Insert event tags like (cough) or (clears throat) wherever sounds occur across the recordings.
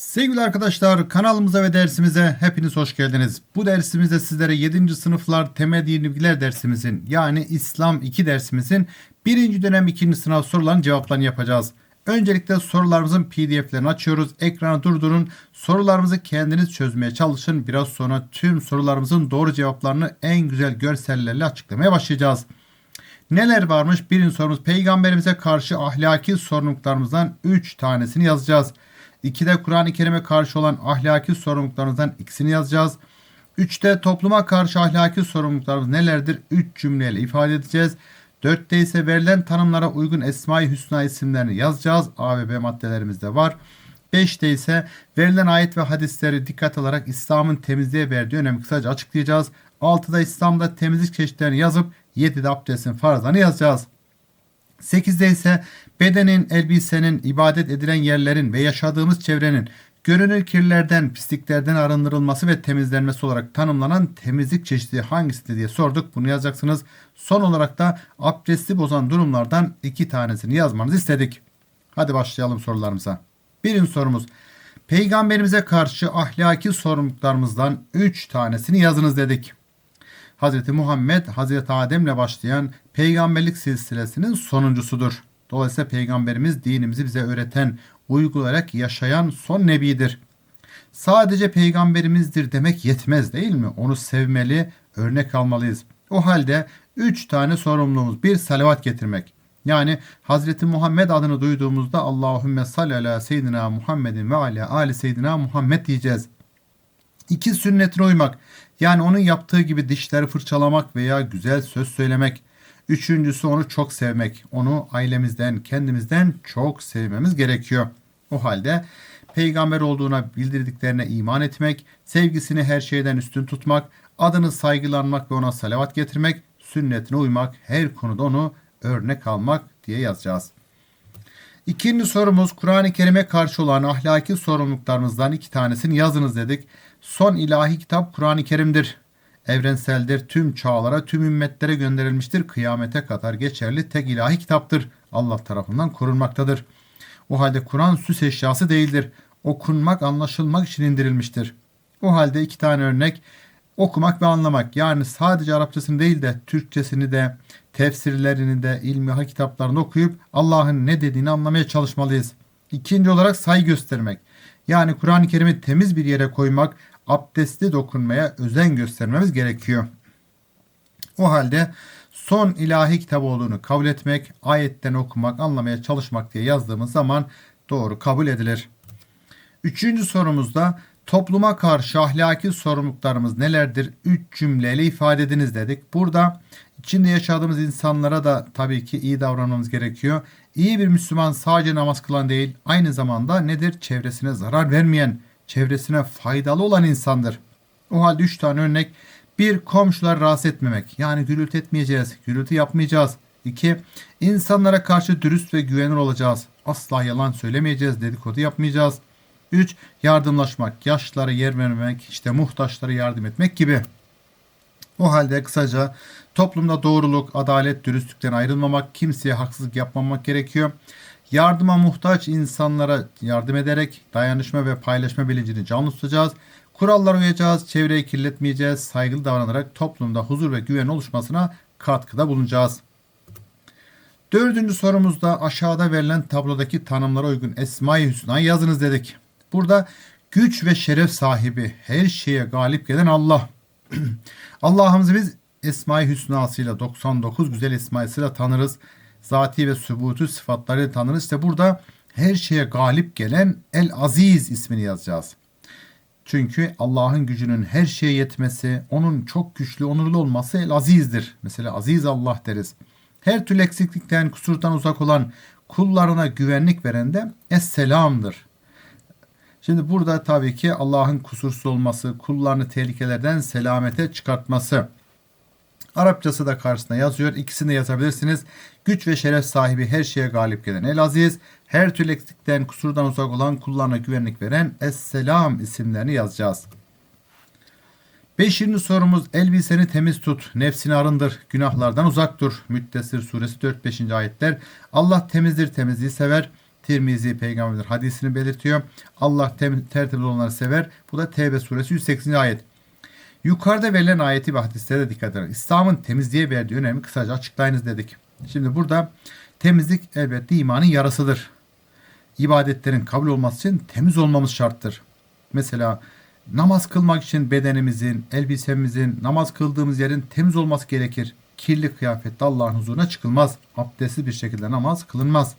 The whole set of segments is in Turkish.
Sevgili arkadaşlar kanalımıza ve dersimize hepiniz hoş geldiniz. Bu dersimizde sizlere 7. sınıflar temel dini bilgiler dersimizin yani İslam 2 dersimizin 1. dönem 2. sınav sorularının cevaplarını yapacağız. Öncelikle sorularımızın pdf'lerini açıyoruz. Ekranı durdurun. Sorularımızı kendiniz çözmeye çalışın. Biraz sonra tüm sorularımızın doğru cevaplarını en güzel görsellerle açıklamaya başlayacağız. Neler varmış? Birinci sorumuz peygamberimize karşı ahlaki sorumluluklarımızdan 3 tanesini yazacağız. 2'de Kur'an-ı Kerim'e karşı olan ahlaki sorumluluklarımızdan ikisini yazacağız. 3'te topluma karşı ahlaki sorumluluklarımız nelerdir? 3 cümleyle ifade edeceğiz. 4'te ise verilen tanımlara uygun Esma-i Hüsna isimlerini yazacağız. A ve B maddelerimizde var. 5'te ise verilen ayet ve hadisleri dikkat alarak İslam'ın temizliğe verdiği önemi kısaca açıklayacağız. 6'da İslam'da temizlik çeşitlerini yazıp 7'de abdestin farzlarını yazacağız. 8'de ise bedenin, elbisenin, ibadet edilen yerlerin ve yaşadığımız çevrenin görünür kirlerden, pisliklerden arındırılması ve temizlenmesi olarak tanımlanan temizlik çeşidi hangisidir diye sorduk. Bunu yazacaksınız. Son olarak da abdesti bozan durumlardan iki tanesini yazmanızı istedik. Hadi başlayalım sorularımıza. Birinci sorumuz. Peygamberimize karşı ahlaki sorumluluklarımızdan 3 tanesini yazınız dedik. Hz. Muhammed, Hz. Adem'le başlayan peygamberlik silsilesinin sonuncusudur. Dolayısıyla peygamberimiz dinimizi bize öğreten, uygulayarak yaşayan son nebidir. Sadece peygamberimizdir demek yetmez değil mi? Onu sevmeli, örnek almalıyız. O halde üç tane sorumluluğumuz. Bir salavat getirmek. Yani Hazreti Muhammed adını duyduğumuzda Allahümme salli ala seyyidina Muhammedin ve ala ali seyyidina Muhammed diyeceğiz. İki sünnetine uymak. Yani onun yaptığı gibi dişleri fırçalamak veya güzel söz söylemek. Üçüncüsü onu çok sevmek. Onu ailemizden, kendimizden çok sevmemiz gerekiyor. O halde peygamber olduğuna bildirdiklerine iman etmek, sevgisini her şeyden üstün tutmak, adını saygılanmak ve ona salavat getirmek, sünnetine uymak, her konuda onu örnek almak diye yazacağız. İkinci sorumuz Kur'an-ı Kerim'e karşı olan ahlaki sorumluluklarımızdan iki tanesini yazınız dedik. Son ilahi kitap Kur'an-ı Kerim'dir. Evrenseldir, tüm çağlara, tüm ümmetlere gönderilmiştir. Kıyamete kadar geçerli tek ilahi kitaptır. Allah tarafından korunmaktadır. O halde Kur'an süs eşyası değildir. Okunmak, anlaşılmak için indirilmiştir. O halde iki tane örnek okumak ve anlamak. Yani sadece Arapçasını değil de Türkçesini de, tefsirlerini de, ilmi kitaplarını okuyup Allah'ın ne dediğini anlamaya çalışmalıyız. İkinci olarak say göstermek. Yani Kur'an-ı Kerim'i temiz bir yere koymak, abdestli dokunmaya özen göstermemiz gerekiyor. O halde son ilahi kitap olduğunu kabul etmek, ayetten okumak, anlamaya çalışmak diye yazdığımız zaman doğru kabul edilir. Üçüncü sorumuzda topluma karşı ahlaki sorumluluklarımız nelerdir? Üç cümleyle ifade ediniz dedik. Burada içinde yaşadığımız insanlara da tabii ki iyi davranmamız gerekiyor. İyi bir Müslüman sadece namaz kılan değil, aynı zamanda nedir? Çevresine zarar vermeyen, çevresine faydalı olan insandır. O halde üç tane örnek. Bir, komşular rahatsız etmemek. Yani gürültü etmeyeceğiz, gürültü yapmayacağız. İki, insanlara karşı dürüst ve güvenilir olacağız. Asla yalan söylemeyeceğiz, dedikodu yapmayacağız. Üç, yardımlaşmak, yaşlılara yer vermemek, işte muhtaçlara yardım etmek gibi. O halde kısaca toplumda doğruluk, adalet, dürüstlükten ayrılmamak, kimseye haksızlık yapmamak gerekiyor. Yardıma muhtaç insanlara yardım ederek dayanışma ve paylaşma bilincini canlı tutacağız. Kurallara uyacağız, çevreyi kirletmeyeceğiz, saygılı davranarak toplumda huzur ve güven oluşmasına katkıda bulunacağız. Dördüncü sorumuzda aşağıda verilen tablodaki tanımlara uygun Esma-i Hüsna yazınız dedik. Burada güç ve şeref sahibi, her şeye galip gelen Allah. (clears throat) Allah'ımızı biz Esma-i Hüsna'sıyla 99 güzel esmasıyla tanırız. Zati ve sübutu sıfatlarıyla tanırız. İşte burada her şeye galip gelen El Aziz ismini yazacağız. Çünkü Allah'ın gücünün her şeye yetmesi, onun çok güçlü, onurlu olması El Aziz'dir. Mesela Aziz Allah deriz. Her türlü eksiklikten, kusurdan uzak olan kullarına güvenlik veren de Es-Selam'dır. Şimdi burada tabii ki Allah'ın kusursuz olması, kullarını tehlikelerden selamete çıkartması. Arapçası da karşısına yazıyor. İkisini de yazabilirsiniz. Güç ve şeref sahibi her şeye galip gelen El Aziz, her türlü eksiklikten, kusurdan uzak olan kullarına güvenlik veren Es-Selam isimlerini yazacağız. Beşinci sorumuz elbiseni temiz tut, nefsini arındır, günahlardan uzak dur. Müddessir suresi 4-5. ayetler. Allah temizdir, temizliği sever. Tirmizi peygamberin hadisini belirtiyor. Allah tem- tertemiz olanları sever. Bu da Tevbe suresi 180. ayet. Yukarıda verilen ayeti ve hadislere de dikkat edin. İslam'ın temizliğe verdiği önemi kısaca açıklayınız dedik. Şimdi burada temizlik elbette imanın yarısıdır. İbadetlerin kabul olması için temiz olmamız şarttır. Mesela namaz kılmak için bedenimizin, elbisemizin, namaz kıldığımız yerin temiz olması gerekir. Kirli kıyafette Allah'ın huzuruna çıkılmaz. Abdestli bir şekilde namaz kılınmaz.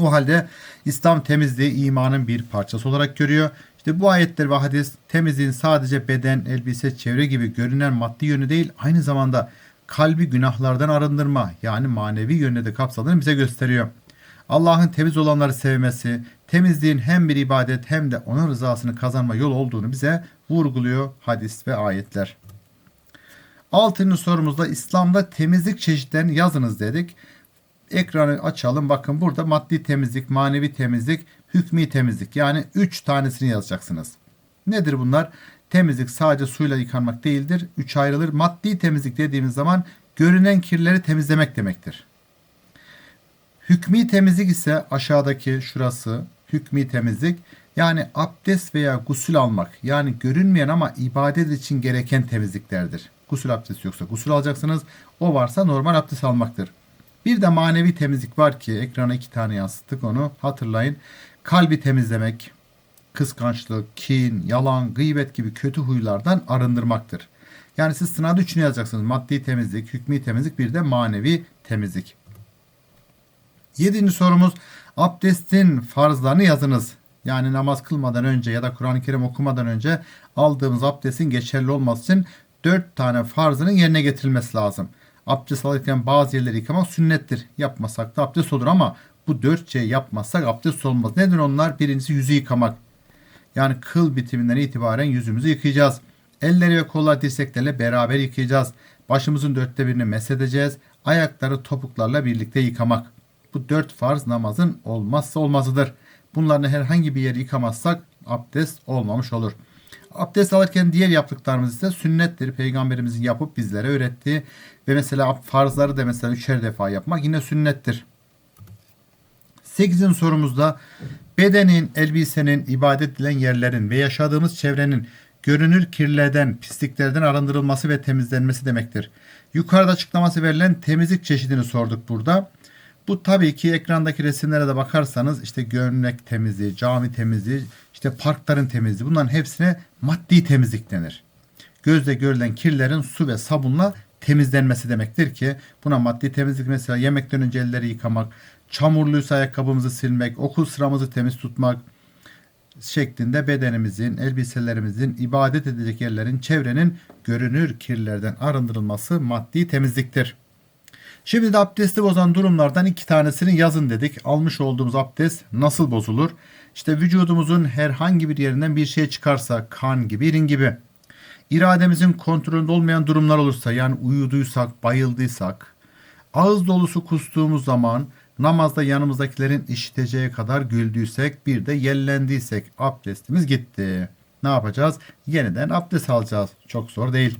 O halde İslam temizliği imanın bir parçası olarak görüyor. İşte bu ayetler ve hadis temizliğin sadece beden, elbise, çevre gibi görünen maddi yönü değil, aynı zamanda kalbi günahlardan arındırma yani manevi yönüne de kapsadığını bize gösteriyor. Allah'ın temiz olanları sevmesi, temizliğin hem bir ibadet hem de onun rızasını kazanma yolu olduğunu bize vurguluyor hadis ve ayetler. Altıncı sorumuzda İslam'da temizlik çeşitlerini yazınız dedik. Ekranı açalım. Bakın burada maddi temizlik, manevi temizlik, hükmi temizlik. Yani 3 tanesini yazacaksınız. Nedir bunlar? Temizlik sadece suyla yıkanmak değildir. 3 ayrılır. Maddi temizlik dediğimiz zaman görünen kirleri temizlemek demektir. Hükmi temizlik ise aşağıdaki şurası hükmi temizlik. Yani abdest veya gusül almak yani görünmeyen ama ibadet için gereken temizliklerdir. Gusül abdesti yoksa gusül alacaksınız. O varsa normal abdest almaktır. Bir de manevi temizlik var ki ekrana iki tane yansıttık onu hatırlayın. Kalbi temizlemek, kıskançlık, kin, yalan, gıybet gibi kötü huylardan arındırmaktır. Yani siz sınavda üçünü yazacaksınız. Maddi temizlik, hükmi temizlik bir de manevi temizlik. Yedinci sorumuz abdestin farzlarını yazınız. Yani namaz kılmadan önce ya da Kur'an-ı Kerim okumadan önce aldığımız abdestin geçerli olması için dört tane farzının yerine getirilmesi lazım. Abdest alırken bazı yerleri yıkamak sünnettir. Yapmasak da abdest olur ama bu dört şey yapmazsak abdest olmaz. Nedir onlar? Birincisi yüzü yıkamak. Yani kıl bitiminden itibaren yüzümüzü yıkayacağız. Elleri ve kollar dirseklerle beraber yıkayacağız. Başımızın dörtte birini mesedeceğiz. Ayakları topuklarla birlikte yıkamak. Bu dört farz namazın olmazsa olmazıdır. Bunların herhangi bir yeri yıkamazsak abdest olmamış olur. Abdest alırken diğer yaptıklarımız ise sünnettir. Peygamberimizin yapıp bizlere öğrettiği ve mesela farzları da mesela üçer defa yapmak yine sünnettir. 8. sorumuzda bedenin, elbisenin, ibadet edilen yerlerin ve yaşadığımız çevrenin görünür kirlerden, pisliklerden arındırılması ve temizlenmesi demektir. Yukarıda açıklaması verilen temizlik çeşidini sorduk burada. Bu tabii ki ekrandaki resimlere de bakarsanız işte gömlek temizliği, cami temizliği, işte parkların temizliği bunların hepsine maddi temizlik denir. Gözle görülen kirlerin su ve sabunla temizlenmesi demektir ki buna maddi temizlik mesela yemekten önce elleri yıkamak, çamurluysa ayakkabımızı silmek, okul sıramızı temiz tutmak şeklinde bedenimizin, elbiselerimizin, ibadet edecek yerlerin, çevrenin görünür kirlerden arındırılması maddi temizliktir. Şimdi de abdesti bozan durumlardan iki tanesini yazın dedik. Almış olduğumuz abdest nasıl bozulur? İşte vücudumuzun herhangi bir yerinden bir şey çıkarsa, kan gibi, irin gibi. İrademizin kontrolünde olmayan durumlar olursa, yani uyuduysak, bayıldıysak, ağız dolusu kustuğumuz zaman, namazda yanımızdakilerin işiteceği kadar güldüysek, bir de yellendiysek abdestimiz gitti. Ne yapacağız? Yeniden abdest alacağız. Çok zor değil.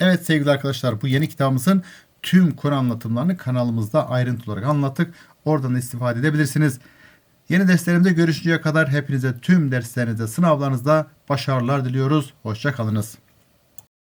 Evet sevgili arkadaşlar bu yeni kitabımızın tüm Kur'an anlatımlarını kanalımızda ayrıntı olarak anlattık. Oradan da istifade edebilirsiniz. Yeni derslerimde görüşünceye kadar hepinize tüm derslerinizde, sınavlarınızda başarılar diliyoruz. Hoşçakalınız.